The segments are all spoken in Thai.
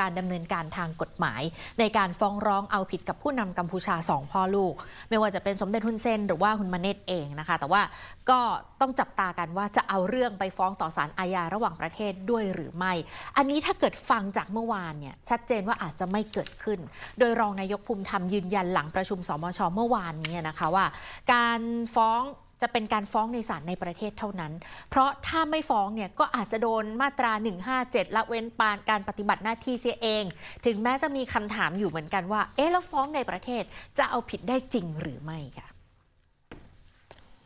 การดำเนินการทางกฎหมาย ในการฟ้องร้องเอาผิดกับผู้นำกัมพูชาสองพ่อลูก ไม่ว่าจะเป็นสมเด็จฮุนเซนหรือว่าคุณมาเนตเองนะคะ แต่ว่าก็ต้องจับตากันว่าจะเอาเรื่องไปฟ้องต่อศาลอาญาระหว่างประเทศด้วยหรือไม่ อันนี้ถ้าเกิดฟังจากเมื่อวานเนี่ยชัดเจนว่าอาจจะไม่เกิดขึ้น โดยรองนายกภูมิธรรมยืนยันหลังประชุมสมชเมื่อวานนี้นะคะว่า การฟ้อง จะเป็นการฟ้องในศาลในประเทศเท่านั้น เพราะถ้าไม่ฟ้องเนี่ยก็อาจจะโดนมาตรา 157 ละเว้นปานการปฏิบัติหน้าที่เสียเอง ถึงแม้จะมีคำถามอยู่เหมือนกันว่า เอ๊ะแล้วฟ้องในประเทศจะเอาผิดได้จริงหรือไม่ค่ะ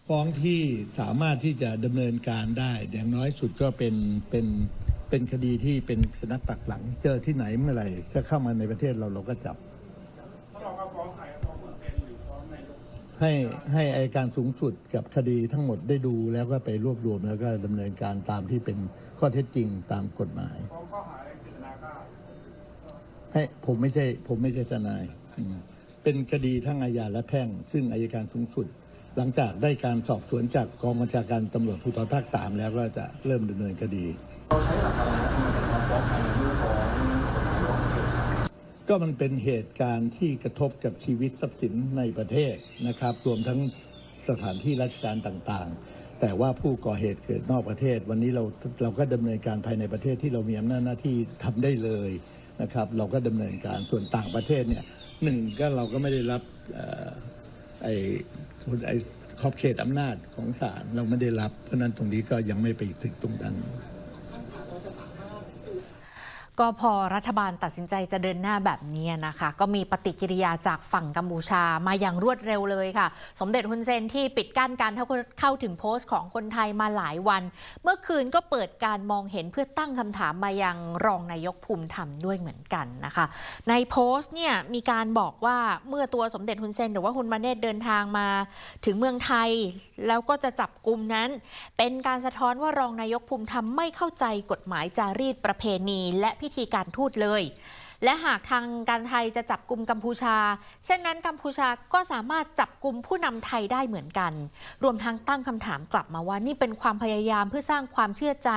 ฟ้องที่สามารถที่จะดำเนินการได้ อย่างน้อยสุดก็เป็นเป็นเป็นคดีที่เป็นคณะปักหลัง เจอที่ไหนเมื่อไหร่ถ้าเข้ามาในประเทศเราเราก็จับถ้าเราก็ฟ้องใคร ให้ให้อายการสูงสุดกับคดีทั้งหมดได้ดูแล้วก็ไปรวบรวมแล้วก็ดำเนินการตามที่เป็นข้อเท็จจริงตามกฎหมาย ฟ้องข้อหาอะไรเจตนาฆ่าให้ผมไม่ใช่ ผมไม่ใช่ทนายอืมเป็นคดีทั้งอาญาและแพ่ง ซึ่งอายการสูงสุด หลังจากได้การสอบสวนจากกองบัญชาการตำรวจภูธรภาคสามแล้วก็จะเริ่มดำเนินคดีก็มั็มันเป็นเหตุการณ์ที่กระทบกับชีวิตทรัพย์สินในประเทศนะครับ รวมทั้งสถานที่ราชการต่างๆ แต่ว่าผู้ก่อเหตุเกิดนอกประเทศ วันนี้เราเราก็ดำเนินการภายในประเทศที่เรามีอำนาจหน้าที่ทำได้เลยนะครับ เราก็ดำเนินการส่วนต่างประเทศเนี่ยหนึ่งก็เราก็ไม่ได้รับออไอ้ไอ้ขอบเขตอำนาจของศาลเราไม่ได้รับ เพราะฉะนั้นตรงนี้ก็ยังไม่ไปถึงตรงนั้น ก็พอรัฐบาลตัดสินใจจะเดินหน้าแบบนี้นะคะ ก็มีปฏิกิริยาจากฝั่งกัมพูชามาอย่างรวดเร็วเลยค่ะ สมเด็จฮุนเซนที่ปิดกั้นการเข้าถึงโพสต์ของคนไทยมาหลายวัน เมื่อคืนก็เปิดการมองเห็นเพื่อตั้งคำถามมายังรองนายกภูมิธรรมด้วยเหมือนกันนะคะ ในโพสต์เนี่ยมีการบอกว่าเมื่อตัวสมเด็จฮุนเซนหรือว่าฮุนมาเนตเดินทางมาถึงเมืองไทย แล้วก็จะจับกลุ่มนั้น เป็นการสะท้อนว่ารองนายกภูมิธรรมไม่เข้าใจกฎหมายจารีตประเพณีและพิธีการทูตเลย และหากทางการไทยจะจับกลุ่มกัมพูชา เช่นนั้นกัมพูชาก็สามารถจับกลุ่มผู้นำไทยได้เหมือนกัน รวมทั้งตั้งคำถามกลับมาว่านี่เป็นความพยายามเพื่อสร้างความเชื่อใจ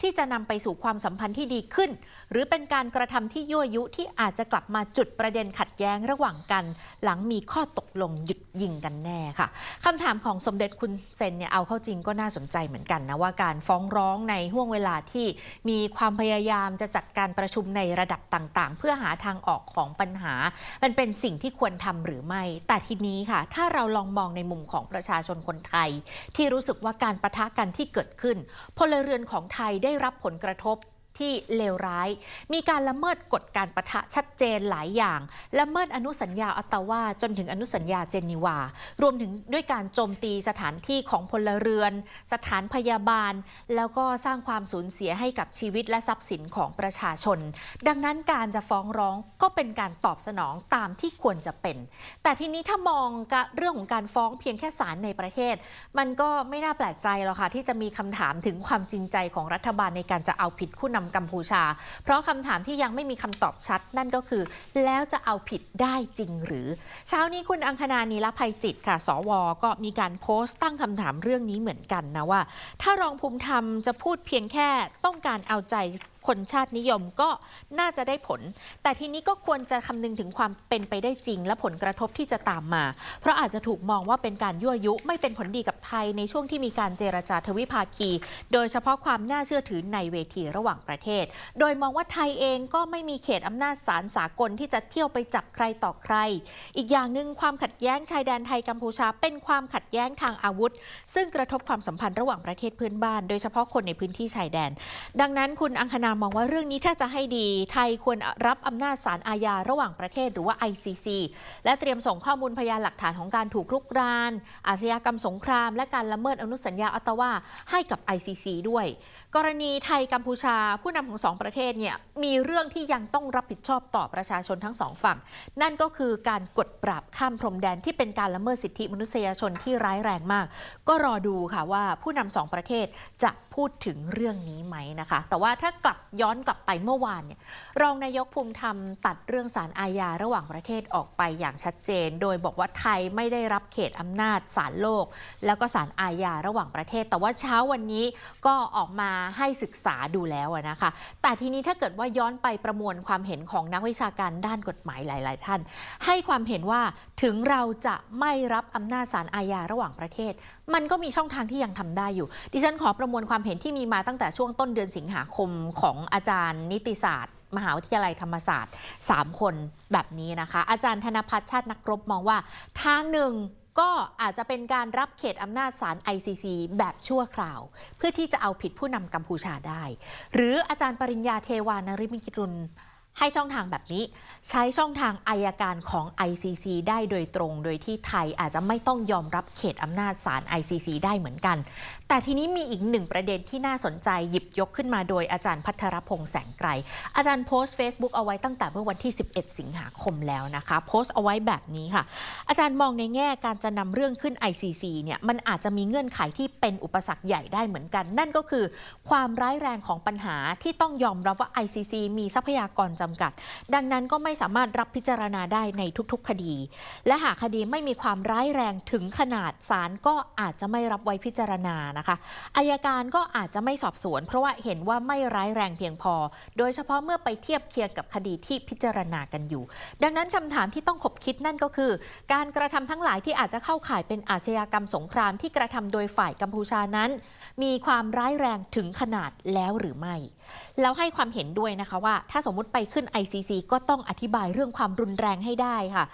ที่จะนำไปสู่ความสัมพันธ์ที่ดีขึ้น หรือเป็นการกระทำที่ยั่วยุที่อาจจะกลับมาจุดประเด็นขัดแย้งระหว่างกัน หลังมีข้อตกลงหยุดยิงกันแน่ค่ะคำถามของสมเด็จคุณเซนเนี่ยเอาเข้าจริงก็น่าสนใจเหมือนกันนะว่าการฟ้องร้องในห่วงเวลาที่มีความพยายามจะจัดการประชุมในระดับต่าง ๆ เพื่อหาทางออกของปัญหา มันเป็นสิ่งที่ควรทำหรือไม่ แต่ทีนี้ค่ะ ถ้าเราลองมองในมุมของประชาชนคนไทย ที่รู้สึกว่าการประทะกันที่เกิดขึ้น พลเรือนของไทยได้รับผลกระทบ ที่เลวร้าย มีการละเมิดกฎการประทะชัดเจนหลายอย่าง ละเมิดอนุสัญญาออตาวาจนถึงอนุสัญญาเจนีวา รวมถึงด้วยการโจมตีสถานที่ของพลเรือน สถานพยาบาล แล้วก็สร้างความสูญเสียให้กับชีวิตและทรัพย์สินของประชาชน ดังนั้นการจะฟ้องร้องก็เป็นการตอบสนองตามที่ควรจะเป็น แต่ทีนี้ถ้ามองกะเรื่องของการฟ้องเพียงแค่ศาลในประเทศ มันก็ไม่น่าแปลกใจหรอกค่ะที่จะมีคำถามถึงความจริงใจของรัฐบาลในการจะเอาผิดผู้นำกัมพูชา เพราะคำถามที่ยังไม่มีคำตอบชัด นั่นก็คือ แล้วจะเอาผิดได้จริงหรือ เช้านี้คุณอังคณานีรภัยจิตค่ะ สว ก็มีการโพสต์ตั้งคำถามเรื่องนี้เหมือนกันนะว่า ถ้ารองภูมิธรรมจะพูดเพียงแค่ต้องการเอาใจคนชาตินิยมก็น่าจะได้ผล แต่ทีนี้ก็ควรจะคำนึงถึงความเป็นไปได้จริง และผลกระทบที่จะตามมา เพราะอาจจะถูกมองว่าเป็นการยั่วยุ ไม่เป็นผลดีกับไทยในช่วงที่มีการเจรจาทวิภาคี โดยเฉพาะความน่าเชื่อถือในเวทีระหว่างประเทศ โดยมองว่าไทยเองก็ไม่มีเขตอำนาจศาลสากลที่จะเที่ยวไปจับใครต่อใคร อีกอย่างหนึ่งความขัดแย้งชายแดนไทยกัมพูชา เป็นความขัดแย้งทางอาวุธ ซึ่งกระทบความสัมพันธ์ระหว่างประเทศเพื่อนบ้าน โดยเฉพาะคนในพื้นที่ชายแดน ดังนั้นคุณอังคณามองว่าเรื่องนี้ถ้าจะให้ดี ไทยควรรับอำนาจศาลอาญาระหว่างประเทศหรือว่า ICC และเตรียมส่งข้อมูลพยานหลักฐานของการถูกลุกราน อาชญากรรมสงคราม และการละเมิดอนุสัญญาออตวาให้กับ ICC ด้วย กรณีไทยกัมพูชาผู้นำของสองประเทศเนี่ยมีเรื่องที่ยังต้องรับผิดชอบต่อประชาชนทั้งสองฝั่ง นั่นก็คือการกดปราบข้ามพรมแดนที่เป็นการละเมิดสิทธิมนุษยชนที่ร้ายแรงมาก ก็รอดูค่ะว่าผู้นำสองประเทศจะพูดถึงเรื่องนี้ไหมนะคะ แต่ว่าถ้ากลับย้อนกลับไปเมื่อวานเนี่ยรองนายกภูมิธรรมตัดเรื่องสารอาญาระหว่างประเทศออกไปอย่างชัดเจน โดยบอกว่าไทยไม่ได้รับเขตอำนาจศาลโลก แล้วก็ศาลอาญาระหว่างประเทศ แต่ว่าเช้าวันนี้ก็ออกมาให้ศึกษาดูแล้วนะคะ แต่ทีนี้ถ้าเกิดว่าย้อนไปประมวลความเห็นของนักวิชาการด้านกฎหมายหลาย ๆ ท่าน ให้ความเห็นว่า ถึงเราจะไม่รับอำนาจศาลอาญาระหว่างประเทศ มันก็มีช่องทางที่ยังทำได้อยู่ ดิฉันขอประมวลความเห็นที่มีมาตั้งแต่ช่วงต้นเดือนสิงหาคมของอาจารย์นิติศาสตร์ มหาวิทยาลัยธรรมศาสตร์ 3 คนแบบนี้นะคะ อาจารย์ธนพัฒน์ชาตินักรบมองว่า ทางหนึ่งก็อาจจะเป็นการรับเขตอำนาจศาล ICC แบบชั่วคราว เพื่อที่จะเอาผิดผู้นำกัมพูชาได้ หรืออาจารย์ปริญญาเทวานริมิกิรุล ให้ช่องทางแบบนี้ ใช้ช่องทางอายการของ ICC ได้โดยตรง โดยที่ไทยอาจจะไม่ต้องยอมรับเขตอำนาจศาล ICC ได้เหมือนกัน แต่ทีนี้มีอีกหนึ่งประเด็นที่น่าสนใจหยิบยกขึ้นมาโดยอาจารย์พัทรพงษ์แสงไกรอาจารย์โพสต์ Facebook เอาไว้ตั้งแต่เมื่อวันที่ 11 สิงหาคมแล้วนะคะ โพสต์เอาไว้แบบนี้ค่ะ อาจารย์มองในแง่การจะนำเรื่องขึ้น ICC เนี่ยมันอาจจะมีเงื่อนไขที่เป็นอุปสรรคใหญ่ได้เหมือนกัน นั่นก็คือ ความร้ายแรงของปัญหาที่ต้องยอมรับว่า ICC มีทรัพยากรจำกัด ดังนั้นก็ไม่สามารถรับพิจารณาได้ในทุกๆ คดี และหากคดีไม่มีความร้ายแรงถึงขนาดศาลก็อาจจะไม่รับไว้พิจารณานะคะอายการก็อาจจะไม่สอบสวน เพราะว่าเห็นว่าไม่ร้ายแรงเพียงพอ โดยเฉพาะเมื่อไปเทียบเคียงกับคดีที่พิจารณากันอยู่ ดังนั้นคำถามที่ต้องขบคิดนั่นก็คือ การกระทำทั้งหลายที่อาจจะเข้าข่ายเป็นอาชญากรรมสงครามที่กระทำโดยฝ่ายกัมพูชานั้น มีความร้ายแรงถึงขนาดแล้วหรือไม่ แล้วให้ความเห็นด้วยนะคะว่า ถ้าสมมุติไปขึ้น ICC ก็ต้องอธิบายเรื่องความรุนแรงให้ได้ค่ะ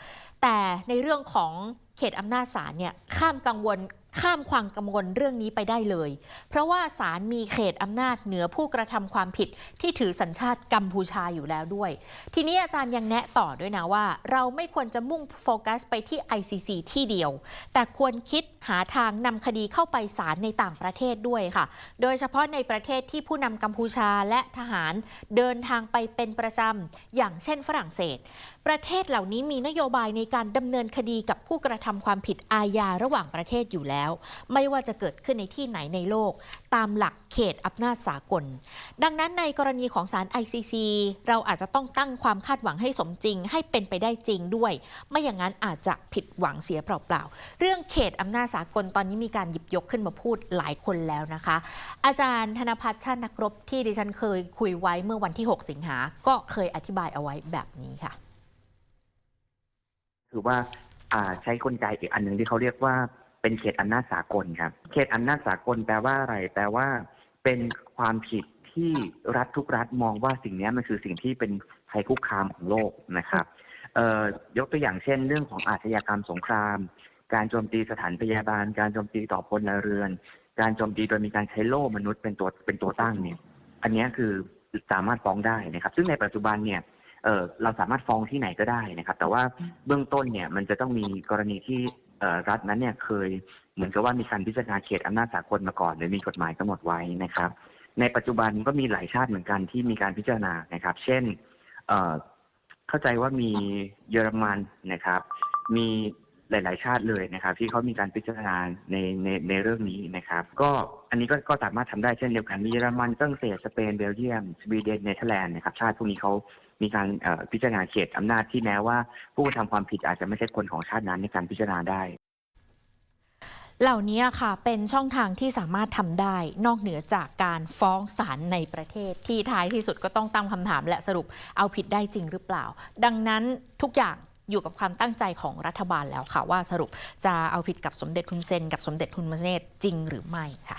แต่ในเรื่องของเขตอำนาจศาลเนี่ยข้ามกังวล ข้ามความกังวลเรื่องนี้ไปได้เลย เพราะว่าศาลมีเขตอำนาจเหนือผู้กระทำความผิดที่ถือสัญชาติกัมพูชาอยู่แล้วด้วย ทีนี้อาจารย์ยังแนะต่อด้วยนะว่า เราไม่ควรจะมุ่งโฟกัสไปที่ ICC ที่เดียว แต่ควรคิดหาทางนำคดีเข้าไปศาลในต่างประเทศด้วยค่ะ โดยเฉพาะในประเทศที่ผู้นำกัมพูชาและทหารเดินทางไปเป็นประจำอย่างเช่นฝรั่งเศส ประเทศเหล่านี้มีนโยบายในการดำเนินคดีกับผู้กระทำความผิดอาญาระหว่างประเทศอยู่แล้วไม่ว่าจะเกิดขึ้นในที่ไหนในโลก ตามหลักเขตอำนาจสากล ดังนั้นในกรณีของศาล ICC เราอาจจะต้องตั้งความคาดหวังให้สมจริง ให้เป็นไปได้จริงด้วย ไม่อย่างนั้นอาจจะผิดหวังเสียเปล่าๆ เรื่องเขตอำนาจสากลตอนนี้มีการหยิบยกขึ้นมาพูดหลายคนแล้วนะคะ อาจารย์ธนพัฒน์ชาตินักรบที่ดิฉันเคยคุยไว้เมื่อวันที่ 6 สิงหา ก็เคยอธิบายเอาไว้แบบนี้ค่ะ คือว่าใช้กลไกอีกอันหนึ่งที่เขาเรียกว่า เป็นเขตอำนาจสากลครับ เขตอำนาจสากลแปลว่าอะไร แปลว่าเป็นความผิดที่รัฐทุกรัฐมองว่าสิ่งนี้มันคือสิ่งที่เป็นภัยคุกคามของโลกนะครับยกตัวอย่างเช่น เรื่องของอาชญากรรมสงคราม การโจมตีสถานพยาบาล การโจมตีต่อพลเรือน การโจมตีโดยมีการใช้โล่มนุษย์เป็นตัวเป็นตัวตั้งเนี่ย อันนี้คือสามารถฟ้องได้นะครับ ซึ่งในปัจจุบันเนี่ยเเราสามารถฟ้องที่ไหนก็ได้นะครับ แต่ว่าเบื้องต้นเนี่ยมันจะต้องมีกรณีที่ รัฐนั้นเนี่ยเคยเหมือนกับว่ามีการพิจารณาเขตอำนาจสากลมาก่อน หรือมีกฎหมายกำหนดไว้นะครับ ในปัจจุบันก็มีหลายชาติเหมือนกันที่มีการพิจารณานะครับ เช่นเอ่อเข้าใจว่ามีเยอรมันนะครับ มี หลาย ๆ ชาติเลยนะครับที่เขามีการพิจารณาในในในเรื่องนี้นะครับ ก็อันนี้ก็ก็สามารถทำได้เช่นเดียวกันมีเยอรมันฝรั่งเศสสเปนเบลเยียมสวีเดนเนเธอร์แลนด์นะครับชาติพวกนี้เขามีการพิจารณาเขตอำนาจที่แม้ว่า ผู้กระทำความผิดอาจจะไม่ใช่คนของชาตินั้นในการพิจารณาได้เหล่านี้ค่ะเป็นช่องทางที่สามารถทำได้นอกเหนือจากการฟ้องศาลในประเทศ ที่ท้ายที่สุดก็ต้องตั้งคำถามและสรุปเอาผิดได้จริงหรือเปล่า ดังนั้นทุกอย่าง อยู่กับความตั้งใจของรัฐบาลแล้วค่ะ ว่าสรุปจะเอาผิดกับสมเด็จทุนเซน กับสมเด็จทุนมเนตจริงหรือไม่ค่ะ